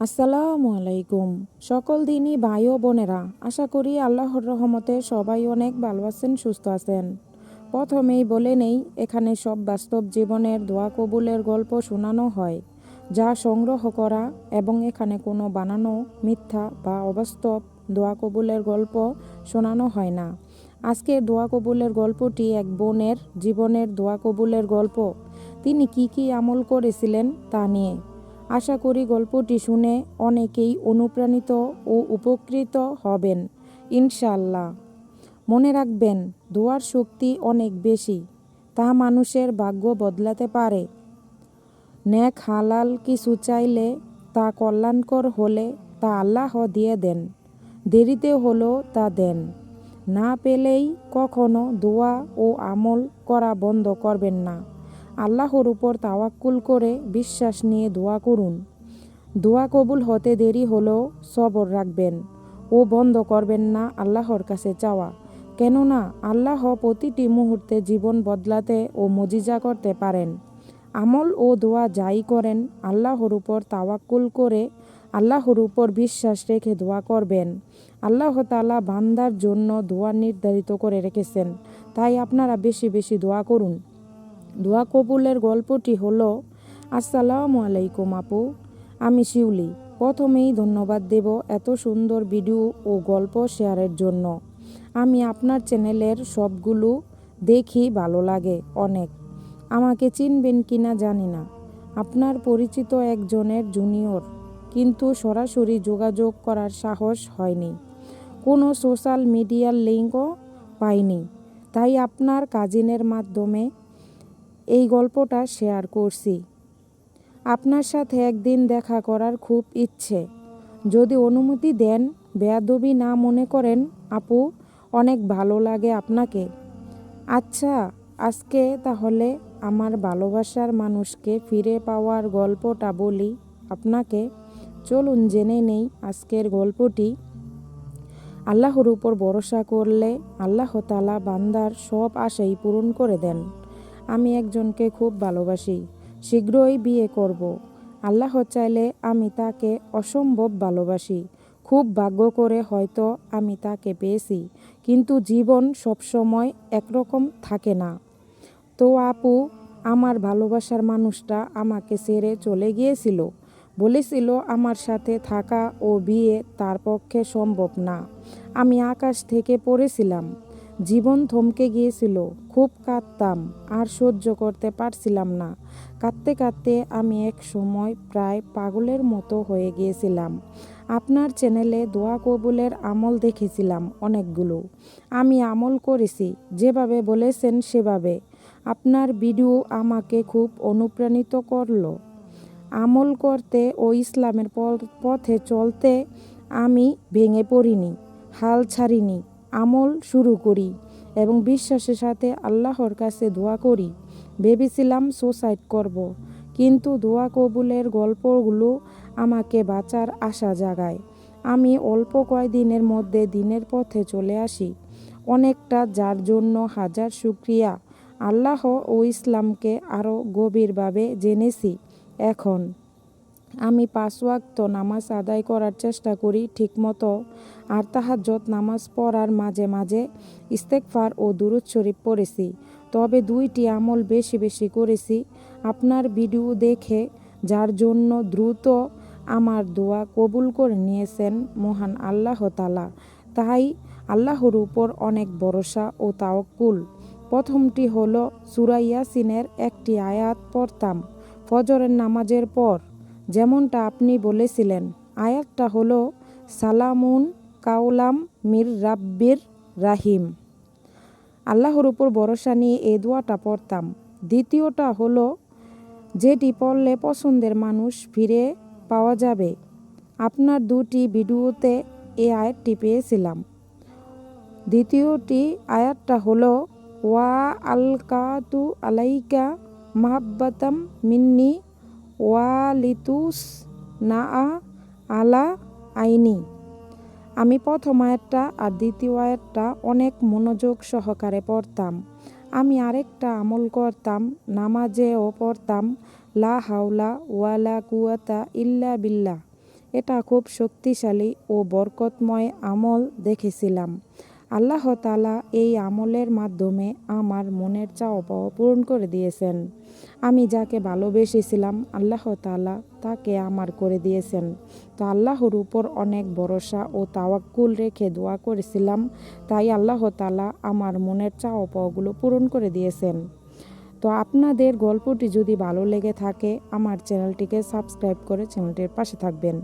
আসসালামু আলাইকুম। সকল দিনই ভাই ও বোনেরা, আশা করি আল্লাহর রহমতে সবাই অনেক ভালো আছেন, সুস্থ আছেন। প্রথমেই বলে নেই, এখানে সব বাস্তব জীবনের দোয়া কবুলের গল্প শোনানো হয়, যা সংগ্রহ করা এবং এখানে কোনো বানানো মিথ্যা বা অবাস্তব দোয়া কবুলের গল্প শোনানো হয় না। আজকের দোয়া কবুলের গল্পটি এক বোনের জীবনের দোয়া কবুলের গল্প। তিনি কি কি আমল করেছিলেন তা নিয়ে আশা করি গল্পটি শুনে অনেকেই অনুপ্রাণিত ও উপকৃত হবেন ইনশাল্লাহ মনে রাখবেন, দোয়ার শক্তি অনেক বেশি, তা মানুষের ভাগ্য বদলাতে পারে। ন্যাক হালাল কিছু চাইলে তা কল্যাণকর হলে তা আল্লাহ দিয়ে দেন, দেরিতে হলেও তা দেন। না পেলেই কখনো দোয়া ও আমল করা বন্ধ করবেন না। আল্লাহর উপর তাওয়াক্কুল করে বিশ্বাস নিয়ে দোয়া করুন। দোয়া কবুল হতে দেরি হলেও সবর রাখবেন ও বন্ধ করবেন না আল্লাহর কাছে চাওয়া। কেননা আল্লাহ প্রতিটি মুহূর্তে জীবন বদলাতে ও মজিজা করতে পারেন। আমল ও দোয়া যাই করেন, আল্লাহর উপর তাওয়াক্কুল করে আল্লাহর উপর বিশ্বাস রেখে দোয়া করবেন। আল্লাহ তালা বান্দার জন্য দোয়া নির্ধারিত করে রেখেছেন, তাই আপনারা বেশি বেশি দোয়া করুন। দোয়া কবুলের গল্পটি হলো, আসসালামু আলাইকুম আপু, আমি শিউলি। প্রথমেই ধন্যবাদ দেব এত সুন্দর ভিডিও ও গল্প শেয়ারের জন্য। আমি আপনার চ্যানেলের সবগুলো দেখি ভালো লাগে অনেক। আমাকে চিনবেন কিনা জানি না। আপনার পরিচিত একজনের জুনিয়র, কিন্তু সরাসরি যোগাযোগ করার সাহস হয়নি। কোনো সোশ্যাল মিডিয়ার লিঙ্কও পাইনি। তাই আপনার কাজিনের মাধ্যমে এই গল্পটা শেয়ার করছি। আপনার সাথে একদিন দেখা করার খুব ইচ্ছে। যদি অনুমতি দেন, বেয়াদবি না মনে করেন, আপু, অনেক ভালো লাগে আপনাকে। আচ্ছা আজকে তাহলে আমার ভালোবাসার মানুষকে ফিরে পাওয়ার গল্পটা বলি আপনাকে। চলুন জেনে নেই আজকের গল্পটি। আল্লাহর উপর ভরসা করলে আল্লাহ তালা বান্দার সব আশাই পূরণ করে দেন। আমি একজনকে খুব ভালোবাসি, শীঘ্রই বিয়ে করব। আল্লাহ চাইলে আমি তাকে অসম্ভব ভালোবাসি, খুব ভাগ্য করে হয়তো আমি তাকে পেয়েছি, কিন্তু জীবন সবসময় একরকম থাকে না। তো আপু, আমার ভালোবাসার মানুষটা আমাকে ছেড়ে চলে গিয়েছিল, বলেছিল আমার সাথে থাকা ও বিয়ে তার পক্ষে সম্ভব না। আমি আকাশ থেকে পড়েছিলাম। জীবন থমকে গিয়েছিল। খুব কাঁদতাম, আর সহ্য করতে পারছিলাম না। কাঁদতে কাঁদতে আমি এক সময় প্রায় পাগলের মতো হয়ে গিয়েছিলাম। আপনার চ্যানেলে দোয়া কবুলের আমল দেখেছিলাম অনেকগুলো। আমি আমল করেছি, যেভাবে বলেছেন সেভাবে। আপনার ভিডিও আমাকে খুব অনুপ্রাণিত করল। আমল করতে ও ইসলামের পথে চলতে আমি ভেঙে পড়িনি, হাল ছাড়িনি। আমল শুরু করি এবং বিশ্বাসের সাথে আল্লাহর কাছে দোয়া করি। ভেবেছিলাম সুসাইড করব। কিন্তু দোয়া কবুলের গল্পগুলো আমাকে বাঁচার আশা জাগায়। আমি অল্প কয়েকদিনের মধ্যে দিনের পথে চলে আসি। অনেকটা যার জন্য হাজার শুক্রিয়া। আল্লাহ ও ইসলামকে আরও গভীরভাবে জেনেছি। এখন আমি পাঁচ ওয়াক্ত নামাজ আদায় করার চেষ্টা করি ঠিকমতো, আর তাহাজ্জত নামাজ পড়ার মাঝে মাঝে ইস্তেকফার ও দুরুদ শরীফ পড়েছি। তবে দুইটি আমল বেশি বেশি করেছি। আপনার ভিডিও দেখে, যার জন্য দ্রুত আমার দোয়া কবুল করে নিয়েছেন মহান আল্লাহ তালা তাই আল্লাহর উপর অনেক ভরসা ও তাওকুল প্রথমটি হলো সুরাইয়াসিনের একটি আয়াত পড়তাম। ফজরের নামাজের পর যেমনটা আপনি বলেছিলেন, আয়াতটা হলো, সালামুন কাউলাম মির রাব্বির রাহিম। আল্লাহর উপর ভরসা নিয়ে এ দোয়াটা পড়তাম। দ্বিতীয়টা হলো, যেটি পড়লে পছন্দের মানুষ ফিরে পাওয়া যাবে। আপনার দুটি ভিডিওতে এ আয়াতটি পেয়েছিলাম। দ্বিতীয়টি আয়াতটা হলো, ওয়া আলকাতু আলাইকা মাহাব্বাতাম মিন্নি ওয়ালিতুস না আ আলা আইনি। আমি প্রথম আয়াতটা আর দ্বিতীয় আয়াতটা অনেক মনোযোগ সহকারে পড়তাম। আমি আরেকটা আমল করতাম, নামাজেও পড়তাম, লা হাওলা ওয়ালা কুয়াতা ইল্লা বিল্লা এটা খুব শক্তিশালী ও বরকতময় আমল দেখেছিলাম। আল্লাহ তালা এই আমলের মাধ্যমে আমার মনের চাওয়া পাওয়া পূরণ করে দিয়েছেন। আমি যাকে ভালোবেসেছিলাম, আল্লাহ তালা তাকে আমার করে দিয়েছেন। তো আল্লাহর উপর অনেক ভরসা ও তাওয়াক্কুল রেখে দোয়া করেছিলাম, তাই আল্লাহ তালা আমার মনের চাওয়া পাওয়াগুলো পূরণ করে দিয়েছেন। তো আপনাদের গল্পটি যদি ভালো লেগে থাকে, আমার চ্যানেলটিকে সাবস্ক্রাইব করে চ্যানেলটির পাশে থাকবেন।